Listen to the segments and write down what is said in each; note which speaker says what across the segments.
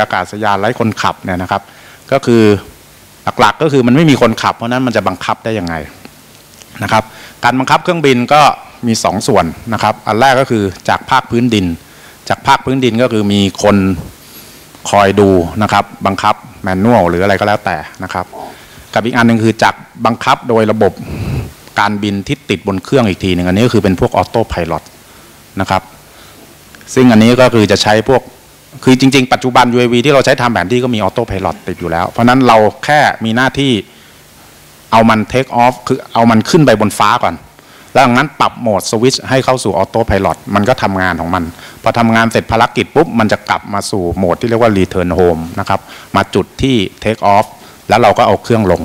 Speaker 1: อากาศยานไร้คนขับเนี่ยนะครับ ก็คือหลักๆก็คือมันไม่มีคนขับ เพราะนั้นมันจะบังคับได้ยังไงนะครับ การบังคับเครื่องบินก็มีสองส่วนนะครับ อันแรกก็คือจากภาคพื้นดิน จากภาคพื้นดินก็คือมีคนคอยดูนะครับ บังคับแมนนวลหรืออะไรก็แล้วแต่นะครับ กับอีกอันหนึ่งคือจากบังคับโดยระบบการบินที่ติดบนเครื่องอีกทีหนึ่งอันนี้ก็คือเป็นพวกออโต้พายロนะครับ ซึ่งอันนี้ก็คือจะใช้พวก คือจริง ๆ ปัจจุบัน UAV ที่เราใช้ทำแผนที่ก็มีออโต้พายロติดอยู่แล้ว เพราะนั้นเราแค่มีหน้าที่เอามันเทคออฟคือเอามันขึ้นไปบนฟ้าก่อน แล้วจากนั้นปรับโหมดสวิตช์ให้เข้าสู่ออโต้พายロมันก็ทำงานของมัน พอทำงานเสร็จภารกิจปุ๊บ มันจะกลับมาสู่โหมดที่เรียกว่า return home นะครับ มาจุดที่ take off แล้วเราก็เอาเครื่องลง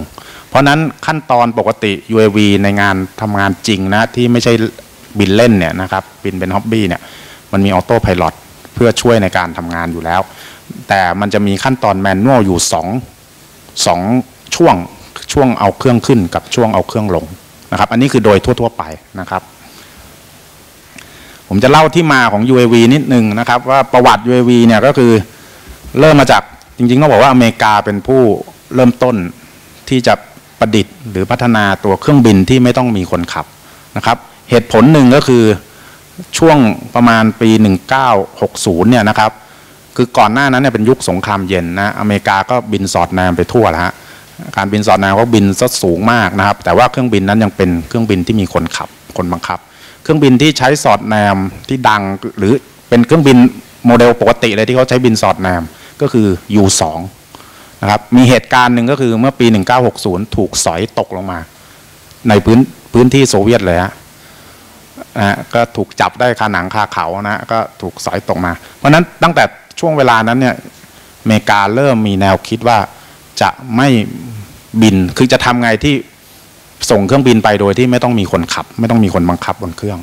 Speaker 1: เพราะนั้นขั้นตอนปกติ UAV ในงานทำงานจริงนะ ที่ไม่ใช่บินเล่นเนี่ยนะครับ บินเป็นฮ็อบบี้เนี่ย มันมีออโต้พายロ เพื่อช่วยในการทำงานอยู่แล้ว แต่มันจะมีขั้นตอนแมนนวลอยู่สองสองช่วงช่วงเอาเครื่องขึ้นกับช่วงเอาเครื่องลงนะครับ อันนี้คือโดยทั่ว ๆ ไปนะครับ ผมจะเล่าที่มาของ UAV นิดนึงนะครับ ว่าประวัติ UAV เนี่ยก็คือเริ่มมาจากจริงๆต้องบอกว่าอเมริกาเป็นผู้เริ่มต้นที่จะประดิษฐ์ หรือพัฒนาตัวเครื่องบินที่ไม่ต้องมีคนขับนะครับ เหตุผลหนึ่งก็คือ ช่วงประมาณปี 1960 เนี่ยนะครับ คือก่อนหน้านั้นเนี่ยเป็นยุคสงครามเย็นนะอเมริกาก็บินสอดแนมไปทั่วแล้วฮะการบินสอดแนมก็บินซะสูงมากนะครับ แต่ว่าเครื่องบินนั้นยังเป็นเครื่องบินที่มีคนขับคนบังคับ เครื่องบินที่ใช้สอดแนมที่ดังหรือเป็นเครื่องบินโมเดลปกติเลยที่เขาใช้บินสอดแนมก็คือ U2 นะครับมีเหตุการณ์หนึ่งก็คือเมื่อปี 1960 ถูกสอยตกลงมา ในพื้นพื้นที่โซเวียตเลยฮะ นะก็ถูกจับได้คาหนังคาเขานะก็ถูกสอยตกมา เพราะฉะนั้นตั้งแต่ช่วงเวลานั้นเนี่ยอเมริกาเริ่มมีแนวคิดว่าจะไม่บินคือจะทำไงที่ส่งเครื่องบินไปโดยที่ไม่ต้องมีคนขับ ไม่ต้องมีคนบังคับบนเครื่อง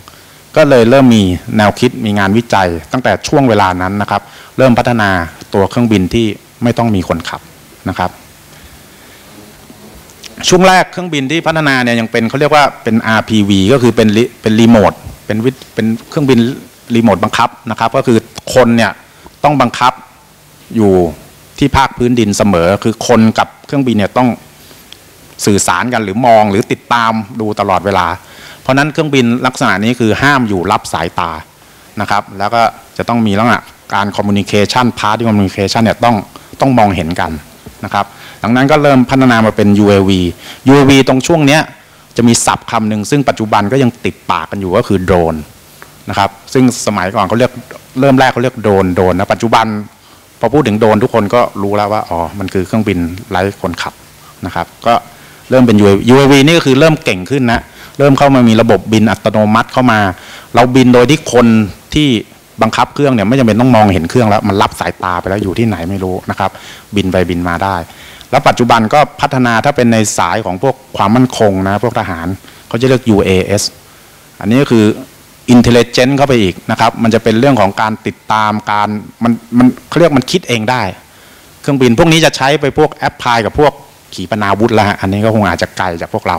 Speaker 1: ก็เลยเริ่มมีแนวคิดมีงานวิจัย ตั้งแต่ช่วงเวลานั้นนะครับ เริ่มพัฒนาตัวเครื่องบินที่ไม่ต้องมีคนขับนะครับ ช่วงแรกเครื่องบินที่พัฒนาเนี่ยยังเป็นเขาเรียกว่าเป็น RPV ก็คือเป็นเป็นรีโมทเป็นวิเป็นเครื่องบินรีโมทบังคับนะครับ ก็คือคนเนี่ยต้องบังคับอยู่ที่ภาคพื้นดินเสมอ คือคนกับเครื่องบินเนี่ยต้องสื่อสารกันหรือมองหรือติดตามดูตลอดเวลา เพราะนั้นเครื่องบินลักษณะนี้คือห้ามอยู่รับสายตานะครับ แล้วก็จะต้องมีลักษณะการคอมมูนิเคชันพาร์ทที่คอมมูนิเคชันเนี่ยต้องต้องมองเห็นกัน นะครับดังนั้นก็เริ่มพัฒนามาเป็น UAV UAV ตรงช่วงเนี้ยจะมีศัพท์คำหนึ่งซึ่งปัจจุบันก็ยังติดปากกันอยู่ก็คือโดรนนะครับซึ่งสมัยก่อนเขาเรียกเริ่มแรกเขาเรียกโดรนโดรนนะปัจจุบันพอพูดถึงโดรนทุกคนก็รู้แล้วว่าอ๋อมันคือเครื่องบินไร้คนขับนะครับก็เริ่มเป็น UAV UAV นี่ก็คือเริ่มเก่งขึ้นนะเริ่มเข้ามามีระบบบินอัตโนมัติเข้ามา เราบินโดยที่คนที่ บังคับเครื่องเนี่ยไม่จำเป็นต้องมองเห็นเครื่องแล้ว มันรับสายตาไปแล้วอยู่ที่ไหนไม่รู้นะครับ บินไปบินมาได้ แล้วปัจจุบันก็พัฒนาถ้าเป็นในสายของพวกความมั่นคงนะพวกทหารเขาจะเรียก UAS อันนี้ก็คือ intelligent เข้าไปอีกนะครับ มันจะเป็นเรื่องของการติดตามการมันมันเขาเรียกมันคิดเองได้ เครื่องบินพวกนี้จะใช้ไปพวกแอปพลายกับพวกขีปนาวุธแล้วฮะอันนี้ก็คงอาจจะไกลจากพวกเรา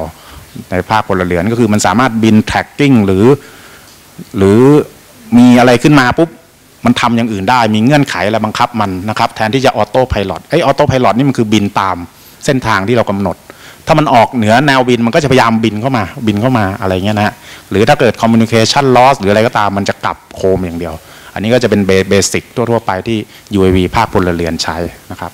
Speaker 1: ในภาคพลเรือนก็คือมันสามารถบิน tracking หรือหรือ มีอะไรขึ้นมาปุ๊บมันทำอย่างอื่นได้ มีเงื่อนไขอะไรบังคับมันนะครับ แทนที่จะออโต้พายロไอออโต้พายロนี่มันคือบินตามเส้นทางที่เรากำหนด ถ้ามันออกเหนือแนวบินมันก็จะพยายามบินเข้ามา บินเข้ามาอะไรเงี้ยนะฮะหรือถ้าเกิด communication loss หรืออะไรก็ตามมันจะกลับโคมอย่างเดียว อันนี้ก็จะเป็นเบสิกทั่วๆไปที่ UAV ภาคพลเรือนใช้นะครับ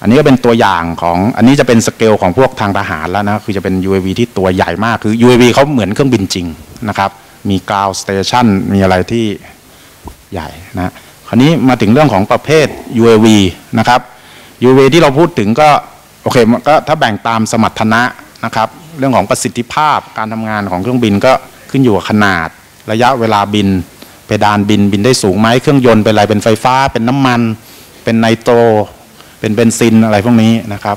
Speaker 1: อันนี้ก็เป็นตัวอย่างของอันนี้จะเป็นสเกลของพวกทางทหารแล้วนะคือจะเป็น UAV ที่ตัวใหญ่มากคือ UAV เขาเหมือนเครื่องบินจริงนะครับ มีกราวสเตชันมีอะไรที่ใหญ่นะคราวนี้มาถึงเรื่องของประเภท UAV นะครับ UAV ที่เราพูดถึงก็โอเคมันก็ถ้าแบ่งตามสมรรถนะนะครับ เรื่องของประสิทธิภาพการทำงานของเครื่องบินก็ขึ้นอยู่กับขนาด ระยะเวลาบิน เพดานบินบินได้สูงไหมเครื่องยนต์เป็นอะไรเป็นไฟฟ้า เป็นน้ำมัน เป็นไนโตรเป็นเบนซินอะไรพวกนี้นะครับ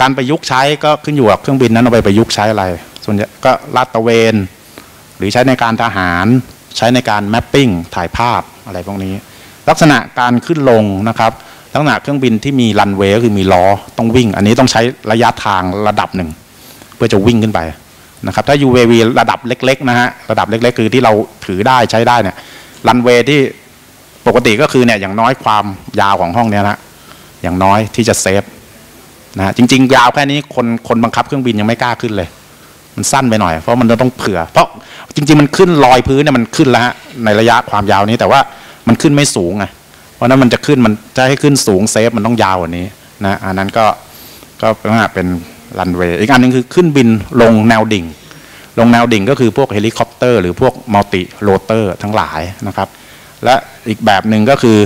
Speaker 1: การประยุกต์ใช้ก็ขึ้นอยู่กับเครื่องบินนั้นเอาไปประยุกต์ใช้อะไร ส่วนใหญ่ก็ลาดตระเวน หรือใช้ในการทหาร ใช้ในการแมปปิ้งถ่ายภาพอะไรพวกนี้ ลักษณะการขึ้นลงนะครับลักษณะเครื่องบินที่มีรันเวย์ก็คือมีล้อต้องวิ่ง อันนี้ต้องใช้ระยะทางระดับหนึ่ง เพื่อจะวิ่งขึ้นไปนะครับถ้า UAV ระดับเล็กๆนะฮะระดับเล็ก ๆ คือที่เราถือได้ใช้ได้เนี่ยรันเวย์ที่ปกติก็คือเนี่ยอย่างน้อยความยาวของห้องเนี้ยนะอย่างน้อยที่จะเซฟนะฮะจริง ๆ ยาวแค่นี้คนคนบังคับเครื่องบินยังไม่กล้าขึ้นเลย มันสั้นไปหน่อย เพราะมันจะต้องเผื่อ เพราะจริง ๆ มันขึ้นลอยพื้นเนี่ยมันขึ้นแล้วฮะในระยะความยาวนี้แต่ว่ามันขึ้นไม่สูงไงเพราะนั้นมันจะขึ้นมันจะให้ขึ้นสูงเซฟมันต้องยาวกว่านี้นะอันนั้นก็ก็เป็นรันเวย์อีกอันหนึงคือขึ้นบินลงแนวดิ่ง ลงแนวดิ่งก็คือพวกเฮลิคอปเตอร์หรือพวกมัลติโรเตอร์ทั้งหลายนะครับ และอีกแบบหนึ่งก็คือ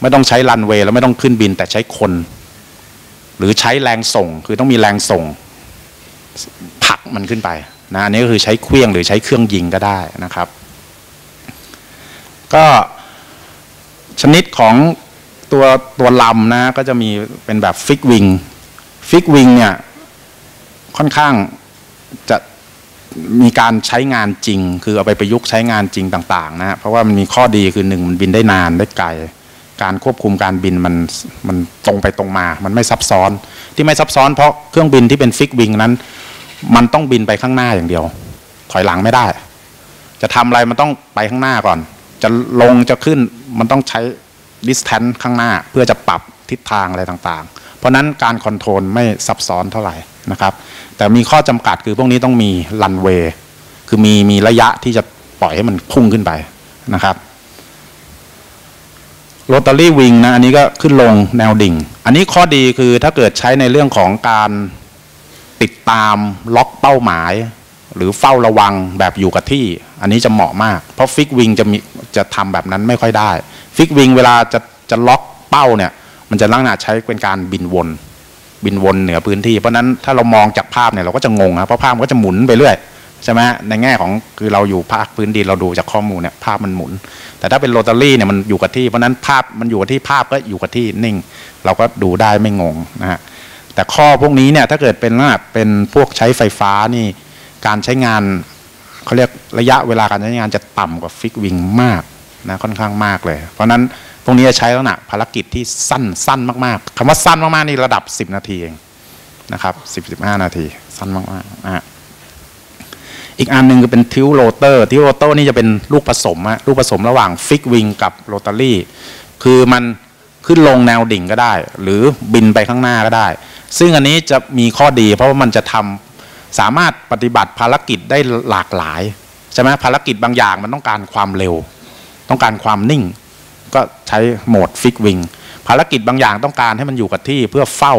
Speaker 1: ไม่ต้องใช้รันเวย์แล้วไม่ต้องขึ้นบินแต่ใช้คน หรือใช้แรงส่งคือต้องมีแรงส่ง ผักมันขึ้นไปนะอันนี้ก็คือใช้เครื่องหรือใช้เครื่องยิงก็ได้นะครับ ก็ชนิดของตัวตัวลำนะก็จะมีเป็นแบบฟิกวิงฟิกวิงเนี่ยค่อนข้างจะมีการใช้งานจริง คือเอาไปประยุกต์ใช้งานจริงต่างๆนะเพราะว่ามันมีข้อดีคือหนึ่งมันบินได้นานได้ไกล การควบคุมการบินมันมันตรงไปตรงมา มันไม่ซับซ้อนที่ไม่ซับซ้อนเพราะเครื่องบินที่เป็นฟิกวิงนั้น มันต้องบินไปข้างหน้าอย่างเดียว ถอยหลังไม่ได้ จะทำอะไรมันต้องไปข้างหน้าก่อน จะลงจะขึ้นมันต้องใช้ distance ข้างหน้าเพื่อจะปรับทิศทางอะไรต่างๆ เพราะนั้นการคอนโทรลไม่ซับซ้อนเท่าไหร่นะครับ แต่มีข้อจำกัดคือพวกนี้ต้องมีรันเวย์คือมีมีระยะที่จะปล่อยให้มันพุ่งขึ้นไปนะครับโรตารี่วิงนะอันนี้ก็ขึ้นลงแนวดิ่ง อันนี้ข้อดีคือถ้าเกิดใช้ในเรื่องของการ ติดตามล็อกเป้าหมาย หรือเฝ้าระวังแบบอยู่กับที่ อันนี้จะเหมาะมาก เพราะฟิกวิงจะมีจะทำแบบนั้นไม่ค่อยได้ ฟิกวิงเวลาจะจะล็อกเป้าเนี่ย มันจะลักษณะใช้เป็นการบินวน บินวนเหนือพื้นที่ เพราะนั้นถ้าเรามองจากภาพเนี่ยเราก็จะงงนะเพราะภาพมันก็จะหมุนไปเรื่อยใช่ไหมในแง่ของคือเราอยู่ภาคพื้นดินเราดูจากข้อมูลเนี่ยภาพมันหมุน แต่ถ้าเป็นโรตารี่เนี่ยมันอยู่กับที่เพราะนั้นภาพมันอยู่กับที่ภาพก็อยู่กับที่นิ่ง เราก็ดูได้ไม่งงนะฮะ แต่ข้อพวกนี้เนี่ยถ้าเกิดเป็นลักษณะเป็นพวกใช้ไฟฟ้านี่การใช้งานเขาเรียกระยะเวลาการใช้งานจะต่ำกว่าฟิกวิงมากนะค่อนข้างมากเลย เพราะนั้นพวกนี้จะใช้ลักษณะภารกิจที่สั้นสั้นมากๆคำว่าสั้นมากๆนี่ระดับ 10 นาทีเองนะครับ10 15นาที สั้นมากๆนะฮะอีกอันหนึ่งก็เป็นทิวโรเตอร์ทิวโรเตอร์นี่จะเป็นลูกผสมอะลูกผสมระหว่างฟิกวิงกับโรตารี่คือมันขึ้นลงแนวดิ่งก็ได้ หรือบินไปข้างหน้าก็ได้ ซึ่งอันนี้จะมีข้อดี เพราะว่ามันจะทำสามารถปฏิบัติภารกิจได้หลากหลายใช่ไหมภารกิจบางอย่างมันต้องการความเร็ว ต้องการความนิ่ง ก็ใช้โหมดฟิกวิงภารกิจบางอย่างต้องการให้มันอยู่กับที่เพื่อเฝ้า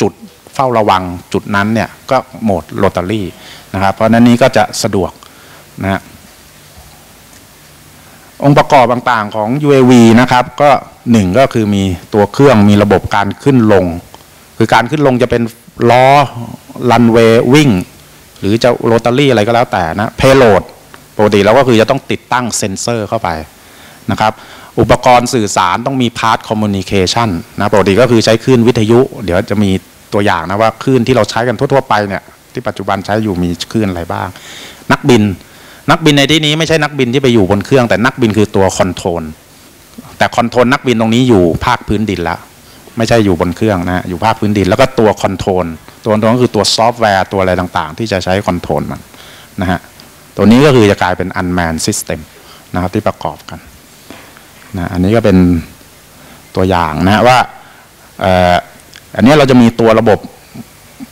Speaker 1: จุดเฝ้าระวังจุดนั้นเนี่ยก็โหมดโรตารี่นะครับเพราะนั้นนี้ก็จะสะดวกนะฮะองค์ประกอบต่างๆของ UAV นะครับ ก็หนึ่งก็คือมีตัวเครื่องมีระบบการขึ้นลง คือการขึ้นลงจะเป็นล้อรันเวย์วิ่ง หรือจะโรตารี่อะไรก็แล้วแต่นะเพโลดปกติเราก็คือจะต้องติดตั้งเซ็นเซอร์เข้าไปนะครับอุปกรณ์สื่อสารต้องมีพาร์ทคอมมูนิเคชันนะปกติก็คือใช้คลื่นวิทยุ เดี๋ยวจะมีตัวอย่างนะว่าคลื่นที่เราใช้กันทั่ว ๆ ไปเนี่ยที่ปัจจุบันใช้อยู่มีคลื่นอะไรบ้าง นักบิน นักบินในที่นี้ไม่ใช่นักบินที่ไปอยู่บนเครื่อง แต่นักบินคือตัวคอนโทรลแต่คอนโทรลนักบินตรงนี้อยู่ภาคพื้นดินแล้ว ไม่ใช่อยู่บนเครื่องนะอยู่ภาคพื้นดิน แล้วก็ตัวคอนโทรลตัวนั้นก็คือตัวซอฟต์แวร์ตัวอะไรต่างๆ ที่จะใช้คอนโทรลมันนะฮะตัวนี้ก็คือจะกลายเป็น unmanned system นะครับที่ประกอบกันนะอันนี้ก็เป็นตัวอย่างนะว่าอันนี้เราจะมีตัวระบบ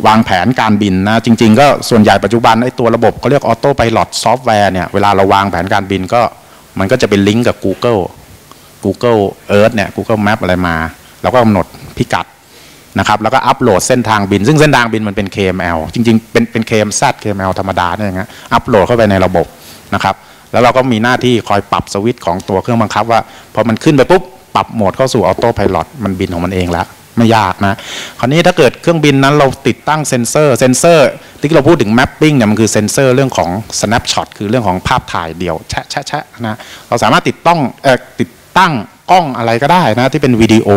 Speaker 1: วางแผนการบินนะจริง ๆ ก็ส่วนใหญ่ปัจจุบันไอ้ตัวระบบเขาเรียกออโต้ไพลอตซอฟต์แวร์เนี่ยเวลาเราวางแผนการบินก็มันก็จะเป็นลิงก์กับ Google Google Earth เนี่ย Google Map อะไรมา เราก็กำหนดพิกัดนะครับแล้วก็อัปโหลดเส้นทางบิน ซึ่งเส้นทางบินมันเป็น KML จริงๆ เป็นเป็น KMZ KML ธรรมดาเนี่ยนะอัปโหลดเข้าไปในระบบนะครับแล้วเราก็มีหน้าที่คอยปรับสวิตช์ของตัวเครื่องบังคับว่าพอมันขึ้นไปปุ๊บปรับโหมดเข้าสู่ออโต้พลอตมันบินของมันเองแล้วไม่ยากนะคราวนี้ถ้าเกิดเครื่องบินนั้นเราติดตั้งเซ็นเซอร์เซ็นเซอร์ที่เราพูดถึง mapping เนี่ยมันคือเซ็นเซอร์เรื่องของ snapshot คือเรื่องของภาพถ่ายเดี่ยวแชะแชะแชะนะเราสามารถติดต้องเออติดตั้งกล้องอะไรก็ได้นะที่เป็นวิดีโอ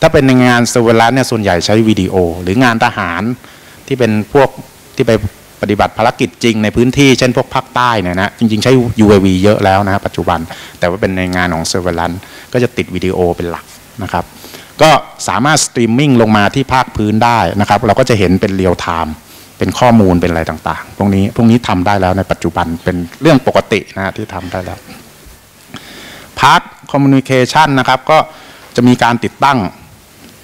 Speaker 1: ถ้าเป็นในงานเซอร์เวล n นเนี่ยส่วนใหญ่ใช้วิดีโอ หรืองานทหารที่เป็นพวกที่ไปปฏิบัติภารกิจจริงในพื้นที่เช่นพวกภาคใต้เนี่ยนะจริง ๆ ใช้ UAV เยอะแล้วนะปัจจุบัน แต่ว่าเป็นในงานของเซอร์เวล n นก็จะติดวิดีโอเป็นหลักนะครับ ก็สามารถสตรีมมิ่งลงมาที่ภาคพื้นได้นะครับ เราก็จะเห็นเป็นเรียลไทม์เป็นข้อมูลเป็นอะไรต่าง ๆ พวกนี้พวกนี้ทำได้แล้วในปัจจุบันเป็นเรื่องปกตินะที่ทำได้แล้วพาร์ทคอมมูนิเคชันนะครับก็จะมีการติดตั้ง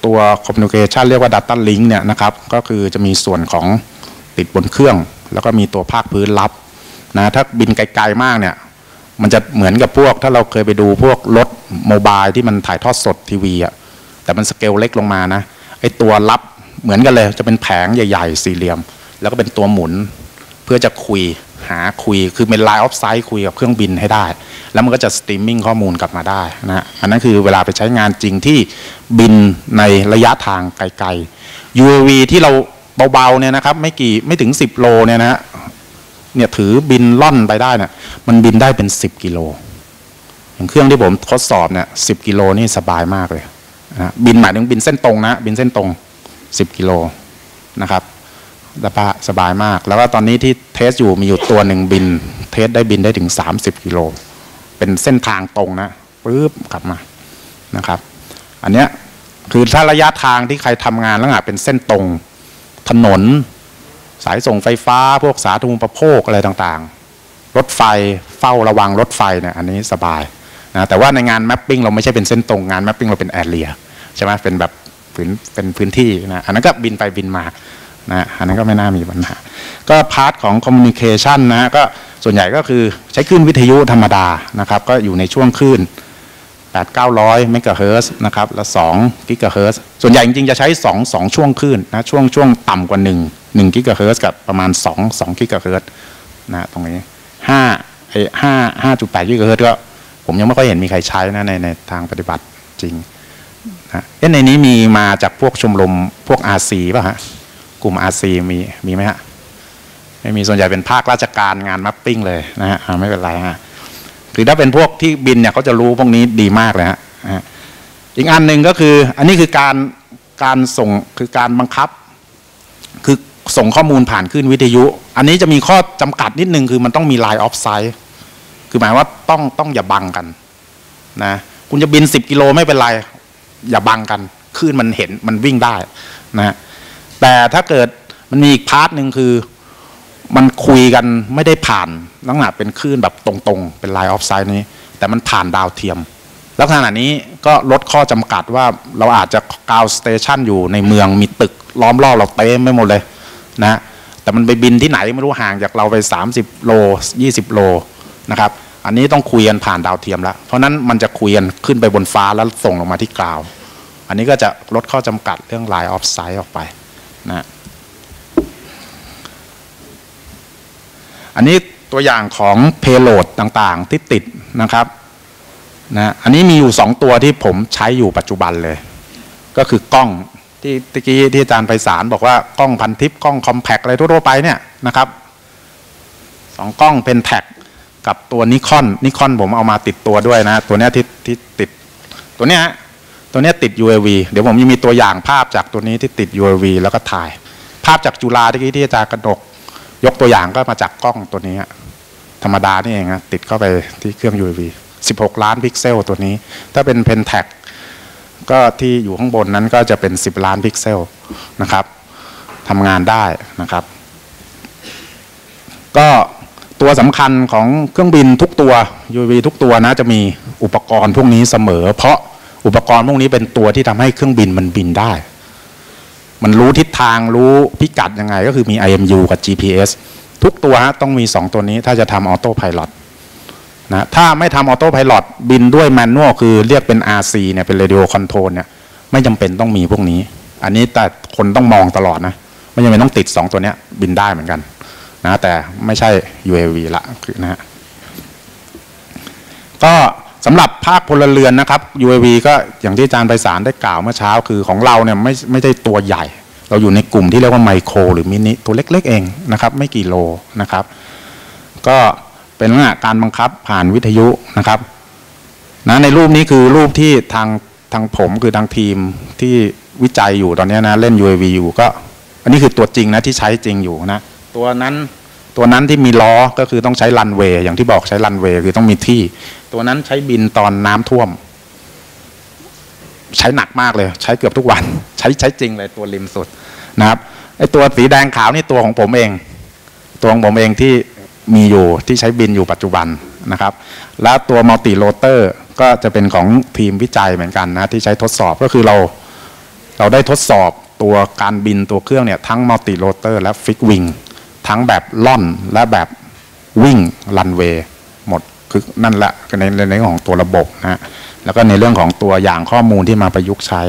Speaker 1: ตัวคอมมูนิเคชันเรียกว่า Data Link เนี่ยนะครับก็คือจะมีส่วนของติดบนเครื่อง แล้วก็มีตัวภาคพื้นรับนะถ้าบินไกลๆมากเนี่ยมันจะเหมือนกับพวก ถ้าเราเคยไปดูพวกรถโมบายที่มันถ่ายทอดสดทีวีอะแต่มันสเกลเล็กลงมานะไอตัวรับเหมือนกันเลยจะเป็นแผงใหญ่ ๆ สี่เหลี่ยม แล้วก็เป็นตัวหมุนเพื่อจะคุย หาคุยคือเป็นไลน์ออฟไซต์คุยกับเครื่องบินให้ได้ แล้วมันก็จะสตรีมมิ่งข้อมูลกลับมาได้นะอันนั้นคือเวลาไปใช้งานจริงที่บินในระยะทางไกลๆ UAV ที่เราเบาๆเนี่ยนะครับไม่กี่ไม่ถึง 10 โลเนี่ยนะเนี่ยถือบินล่อนไปได้เนี่ยมันบินได้เป็น 10 กิโล อย่างเครื่องที่ผมทดสอบเนี่ยสิกิโลนี่สบายมากเลยนะบินหมายถึงบินเส้นตรงนะบินเส้นตรง 10 กิโลนะครับ สบายสบายมาก แล้วก็ตอนนี้ที่เทสอยู่มีอยู่ตัวหนึ่งบิน เทสได้บินได้ถึง 30กิโลเป็นเส้นทางตรงนะปึ๊บกลับมานะครับ อันเนี้ยคือถ้าระยะทางที่ใครทำงานแล้วอะเป็นเส้นตรงถนน สายส่งไฟฟ้า พวกสาธารณูปโภคอะไรต่างๆ รถไฟเฝ้าระวังรถไฟเนี่ยอันนี้สบายนะแต่ว่าในงานแมปปิ้งเราไม่ใช่เป็นเส้นตรงงานแมปปิ้งเราเป็นแอเรียใช่ไหมเป็นแบบพื้นเป็นพื้นที่นะอันนั้นก็บินไปบินมา นะอันนั้นก็ไม่น่ามีปัญหา ก็พาร์ทของคอมมูนิเคชันนะก็ส่วนใหญ่ก็คือใช้คลื่นวิทยุธรรมดานะครับ ก็อยู่ในช่วงคลื่น 8 900เมกะเฮิรตซ์นะครับและ2กิกะเฮิรตซ์ส่วนใหญ่จริงๆจะใช้ 2 2 ช่วงคลื่นนะช่วงช่วงต่ำกว่า 1 1กิกะเฮิรตซ์กับประมาณ 2 2กิกะเฮิรตซ์นะตรงนี้5ไอ้5 5.8กิกะเฮิรตซ์ก็ผมยังไม่ค่อยเห็นมีใครใช้นะในในทางปฏิบัติจริงนะเอ๊ะในนี้มีมาจากพวกชมรมพวก RC ป่ะฮะ กลุ่ม RC มีมีไหมฮะไม่มีส่วนใหญ่เป็นภาคราชการงานมัปปิ้งเลยนะฮะไม่เป็นไรฮะหรือถ้าเป็นพวกที่บินเนี่ยเขาจะรู้พวกนี้ดีมากเลยฮะอีกอันหนึ่งก็คือ อันนี้คือการการส่งคือการบังคับ คือส่งข้อมูลผ่านขึ้นวิทยุ อันนี้จะมีข้อจำกัดนิดนึงคือมันต้องมี line of sight คือหมายว่าต้องต้องอย่าบังกันนะคุณจะบินสิบกิโลไม่เป็นไร อย่าบังกันคลื่นมันเห็นมันวิ่งได้นะ แต่ถ้าเกิดมันมีอีกพาร์ทหนึ่งคือ มันคุยกันไม่ได้ผ่านลักษณะเป็นคลื่นแบบตรงๆ เป็นไลน์ออฟไซด์นี้ แต่มันผ่านดาวเทียม ลักษณะนี้ก็ลดข้อจำกัดว่าเราอาจจะกาวสเตชันอยู่ในเมืองมีตึกล้อมรอบเราเต็มไม่หมดเลยนะแต่มันไปบินที่ไหนไม่รู้ห่างจากเราไป 30 โล 20 โลนะครับอันนี้ต้องคุยกันผ่านดาวเทียมแล้วเพราะนั้นมันจะคุยกันขึ้นไปบนฟ้าแล้วส่งลงมาที่กราว อันนี้ก็จะลดข้อจำกัดเรื่องไลน์ออฟไซด์ออกไป นะอันนี้ตัวอย่างของเพโลดต่างๆ ที่ติดนะครับนะอันนี้มีอยู่สองตัวที่ผมใช้อยู่ปัจจุบันเลย ก็คือกล้องที่ตะกี้ที่อาจารย์ไพศาลบอกว่ากล้องพันทิปกล้องคอมแพกอะไรทั่วๆไปเนี่ยนะครับสองกล้องเป็นแท็กกับตัวนิคอนนิคอนผมเอามาติดตัวด้วยนะ ตัวนี้ที่ที่ติดตัวเนี้ย ตัวนี้ติด UAV เดี๋ยวผมยังมีตัวอย่างภาพจากตัวนี้ที่ติด UAV แล้วก็ถ่าย ภาพจากจุฬาที่ที่อาจารย์กระดก ยกตัวอย่างก็มาจากกล้องตัวนี้ ธรรมดานี่เองนะติดเข้าไปที่เครื่อง UAV 16 ล้านพิกเซลตัวนี้ ถ้าเป็นเพนแท็กก็ที่อยู่ข้างบนนั้นก็จะเป็น 10 ล้านพิกเซลนะครับทำงานได้นะครับ ก็ตัวสำคัญของเครื่องบินทุกตัว UAV ทุกตัวนะจะมีอุปกรณ์พวกนี้เสมอ เพราะ อุปกรณ์พวกนี้เป็นตัวที่ทำให้เครื่องบินมันบินได้ มันรู้ทิศทางรู้พิกัดยังไง ก็คือมี IMU กับ GPS ทุกตัวต้องมี 2 ตัวนี้ถ้าจะทำออโต้พายロนะถ้าไม่ทำออโต้พายロบินด้วยแมนนวลคือเรียกเป็น RC เนี่ยเป็น Radio Control เนี่ยไม่จำเป็นต้องมีพวกนี้ อันนี้แต่คนต้องมองตลอดนะไม่จำเป็นต้องติด 2 ตัวนี้บินได้เหมือนกันนะแต่ไม่ใช่ UAV ละนะฮะก็ สำหรับภาคพลเรือนนะครับ UAV ก็อย่างที่อาจารย์ไพศาลได้กล่าวเมื่อเช้า คือของเราเนี่ยไม่ไม่ได้ตัวใหญ่ เราอยู่ในกลุ่มที่เรียกว่าไมโคร หรือมินิตัวเล็กๆเองนะครับ ไม่กี่โลนะครับ ก็เป็นลักษณะการบังคับผ่านวิทยุนะครับนะในรูปนี้คือรูปที่ทางทางผมคือทางทีมที่วิจัยอยู่ตอนนี้นะเล่น UAV อยู่ก็ อันนี้คือตัวจริงนะที่ใช้จริงอยู่นะ ตัวนั้น ตัวนั้นที่มีล้อก็คือต้องใช้รันเวย์อย่างที่บอกใช้รันเวย์คือต้องมีที่ ตัวนั้นใช้บินตอนน้ำท่วม ใช้หนักมากเลย ใช้เกือบทุกวัน ใช้ใช้จริงเลยตัวริมสุดนะครับไอตัวสีแดงขาวนี่ตัวของผมเอง ตัวของผมเองที่มีอยู่ที่ใช้บินอยู่ปัจจุบันนะครับ แล้วตัวมัลติโรเตอร์ก็จะเป็นของทีมวิจัยเหมือนกันนะที่ใช้ทดสอบก็คือเราเราได้ทดสอบตัวการบินตัวเครื่องเนี่ยทั้งมัลติโรเตอร์และฟิกวิง ทั้งแบบล่อนและแบบวิ่งรันเวย์หมดคือนั่นแหละในในเรื่องของตัวระบบนะแล้วก็ในเรื่องของตัวอย่างข้อมูลที่มาประยุกต์ใช้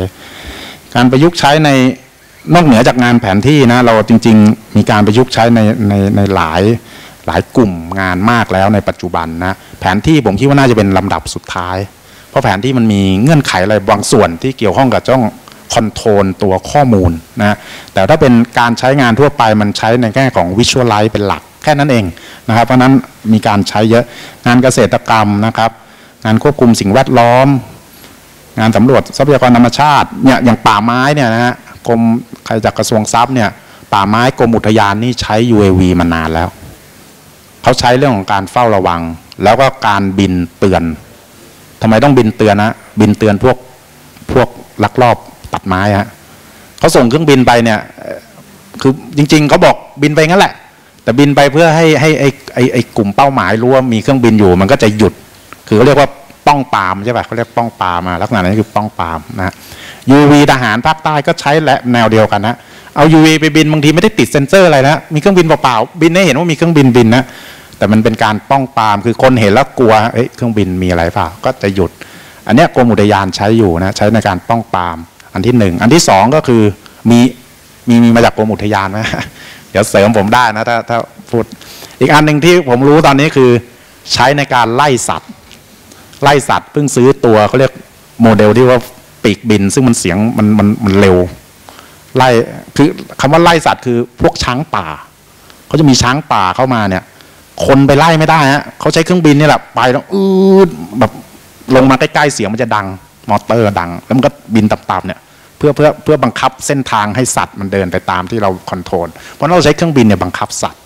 Speaker 1: การประยุกต์ใช้ในนอกเหนือจากงานแผนที่นะเราจริง ๆ มีการประยุกต์ใช้ในในในหลายหลายกลุ่มงานมากแล้วในปัจจุบันนะแผนที่ผมคิดว่าน่าจะเป็นลำดับสุดท้าย เพราะแผนที่มันมีเงื่อนไขอะไรบางส่วนที่เกี่ยวข้องกับจ้อง คอนโทรลตัวข้อมูลนะแต่ถ้าเป็นการใช้งานทั่วไปมันใช้ในแง่ของวิชวลไลซ์เป็นหลักแค่นั้นเองนะครับเพราะนั้นมีการใช้เยอะงานเกษตรกรรมนะครับ งานควบคุมสิ่งแวดล้อม งานสำรวจทรัพยากรธรรมชาติเนี่ยอย่างป่าไม้เนี่ยนะฮะกรมใครจากกระทรวงทรัพย์เนี่ยป่าไม้กรมอุทยานนี่ใช้ UAV มานานแล้วเขาใช้เรื่องของการเฝ้าระวัง แล้วก็การบินเตือนทำไมต้องบินเตือนนะบินเตือนพวกพวกลักลอบ ตัดไม้ฮะเขาส่งเครื่องบินไปเนี่ย คือจริง ๆเขาบอกบินไปงั้นแหละ แต่บินไปเพื่อให้ให้ไอ้ไอ้ไอ้กลุ่มเป้าหมายรู้ว่ามีเครื่องบินอยู่ มันก็จะหยุด คือเขาเรียกว่าป้องปามใช่ป่ะเขาเรียกป้องปามมาลักษณะนี้คือป้องปามนะ UV ทหารภาคใต้ก็ใช้และแนวเดียวกันนะเอา UV ไปบินบางทีไม่ได้ติดเซ็นเซอร์อะไรนะมีเครื่องบินเปล่าๆบินให้เห็นว่ามีเครื่องบินบินนะแต่มันเป็นการป้องปามคือคนเห็นแล้วกลัวเอ้ยเครื่องบินมีอะไรเปล่าก็จะหยุด อันนี้กรมอุทยานใช้อยู่นะใช้ในการป้องปาม อันที่หนึ่งอันที่สองก็คือมีมีมีมาจากกรมอุทยานไหมเดี๋ยวเสริมผมได้นะถ้าถ้าพูดอีกอันหนึ่งที่ผมรู้ตอนนี้คือใช้ในการไล่สัตว์ ไล่สัตว์เพิ่งซื้อตัวเขาเรียกโมเดลที่ว่าปีกบิน ซึ่งมันเสียงมันมันมันเร็วไล่คือคำว่าไล่สัตว์คือพวกช้างป่าเขาจะมีช้างป่าเข้ามาเนี่ย คนไปไล่ไม่ได้ฮะเขาใช้เครื่องบินนี่แหละไปแล้วอืดแบบลงมาใกล้ๆเสียงมันจะดัง มอเตอร์ดัง แล้วมันก็บินต่ำๆเนี่ย พื่อเพื่อเพื่อบังคับเส้นทางให้สัตว์มันเดินไปตามที่เราคอนโทรลเพราะเราใช้เครื่องบินเนี่ยบังคับสัตว์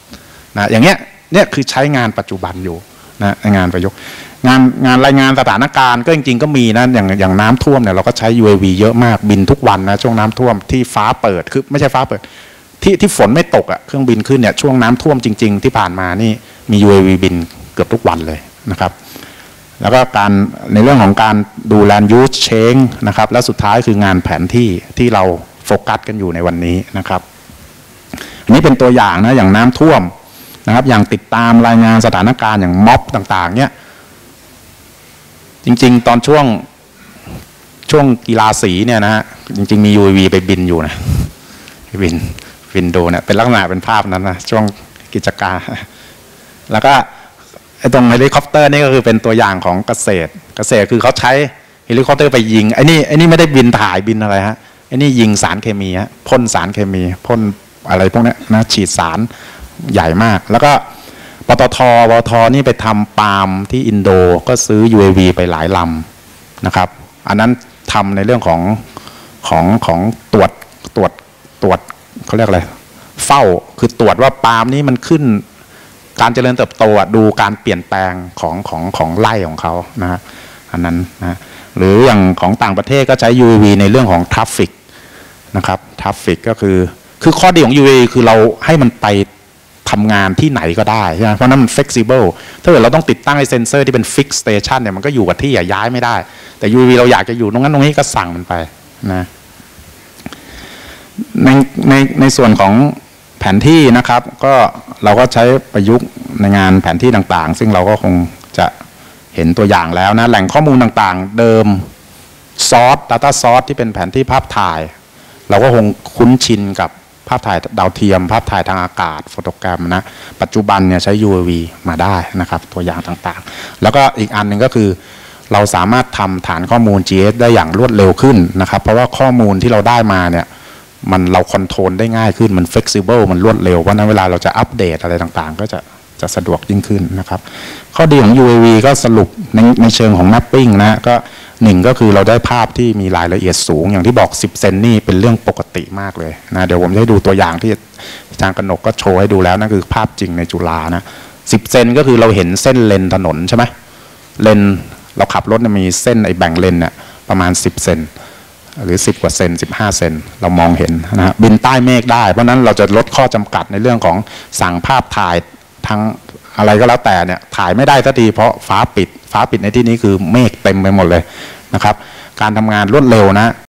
Speaker 1: นะอย่างเงี้ยเนี่ยคือใช้งานปัจจุบันอยู่นะงานประยุกต์งานงานรายงานสถานการณ์ก็จริงๆก็มีนะอย่างอย่างน้ำท่วมเนี่ยเราก็ใช้ UAV เยอะมากบินทุกวันนะช่วงน้ำท่วมที่ฟ้าเปิดคือไม่ใช่ฟ้าเปิด ที่ที่ฝนไม่ตกอะ่ะเครื่องบินขึ้นเนี่ยช่วงน้ำท่วมจริง ๆ ที่ผ่านมานี่มี UAV บินเกือบทุกวันเลยนะครับ แล้วก็การในเรื่องของการดูแลยูสเชงนะครับ และสุดท้ายคืองานแผนที่ที่เราโฟกัสกันอยู่ในวันนี้นะครับ อันนี้เป็นตัวอย่างนะอย่างน้ำท่วมนะครับ อย่างติดตามรายงานสถานการณ์อย่างม็อบต่างๆ เนี่ยจริง ๆ ตอนช่วงช่วงกีฬาสีเนี่ยนะฮะจริง ๆ มี UAV ไปบินอยู่นะบินบินดูเนี่ยเป็นลักษณะเป็นภาพนั้นนะช่วงกิจการ แล้วก็ ไอ้ตรงเฮลิคอปเตอร์นี่ก็คือเป็นตัวอย่างของเกษตร เกษตรคือเขาใช้เฮลิคอปเตอร์ไปยิงไอ้นี่ไอ้นี่ไม่ได้บินถ่ายบินอะไรฮะไอ้นี่ยิงสารเคมีฮะพ่นสารเคมีพ่นอะไรพวกนี้นะฉีดสารใหญ่มาก แล้วก็ปตทปตทนี่ไปทำปาล์มที่อินโดก็ซื้อ UAV ไปหลายลำนะครับ อันนั้นทำในเรื่องของของของตรวจตรวจตรวจเขาเรียกอะไรเฝ้าคือตรวจว่าปาล์มนี้มันขึ้น การเจริญเติบโตดูการเปลี่ยนแปลงของของของไร่ของเขานะฮะอันนั้นนะหรืออย่างของต่างประเทศก็ใช้ UAV ในเรื่องของทราฟฟิกนะครับทราฟฟิกก็คือคือข้อดีของ UAV คือเราให้มันไปทำงานที่ไหนก็ได้ใช่ไหมเพราะนั้นมัน flexible ถ้าเกิดเราต้องติดตั้งไอ้เซนเซอร์ที่เป็น fix station เนี่ยมันก็อยู่กับที่อะย้ายไม่ได้ แต่ UAV เราอยากจะอยู่ตรงนั้นตรงนี้ก็สั่งมันไปนะในในในส่วนของ แผนที่นะครับก็เราก็ใช้ประยุกต์ในงานแผนที่ต่างๆ ซึ่งเราก็คงจะเห็นตัวอย่างแล้วนะแหล่งข้อมูลต่างๆ เดิมซอส Data ซอสที่เป็นแผนที่ภาพถ่าย เราก็คงคุ้นชินกับภาพถ่ายดาวเทียม ภาพถ่ายทางอากาศโฟโตแกรมนะปัจจุบันเนี่ยใช้ UAV มาได้นะครับตัวอย่างต่างๆ แล้วก็อีกอันหนึ่งก็คือเราสามารถทำฐานข้อมูล GS ได้อย่างรวดเร็วขึ้นนะครับ เพราะว่าข้อมูลที่เราได้มาเนี่ย มันเราคอนโทรลได้ง่ายขึ้นมัน flexible มันรวดเร็วเพราะนั้นเวลาเราจะอัปเดตอะไรต่างๆ ก็จะจะสะดวกยิ่งขึ้นนะครับ ข้อดีของ UAV ก็สรุปในในเชิงของ mapping นะก็หนึ่งก็คือเราได้ภาพที่มีรายละเอียดสูง อย่างที่บอก 10 เซนนี่เป็นเรื่องปกติมากเลยนะเดี๋ยวผมจะให้ดูตัวอย่างที่อาจารย์กนกก็โชว์ให้ดูแล้วนั่นคือภาพจริงในจุฬานะ10เซนก็คือเราเห็นเส้นเลนถนนใช่ไหมเลนเราขับรถมีเส้นไอ้แบ่งเลนเนี่ยประมาณ 10 เซน หรือ 10 กว่าเซน15 เซนเรามองเห็นนะฮะบินใต้เมฆได้ เพราะนั้นเราจะลดข้อจำกัดในเรื่องของสั่งภาพถ่ายทั้งอะไรก็แล้วแต่เนี่ยถ่ายไม่ได้สักทีเพราะฟ้าปิด ฟ้าปิดในที่นี้คือเมฆเต็มไปหมดเลยนะครับ การทำงานรวดเร็วนะ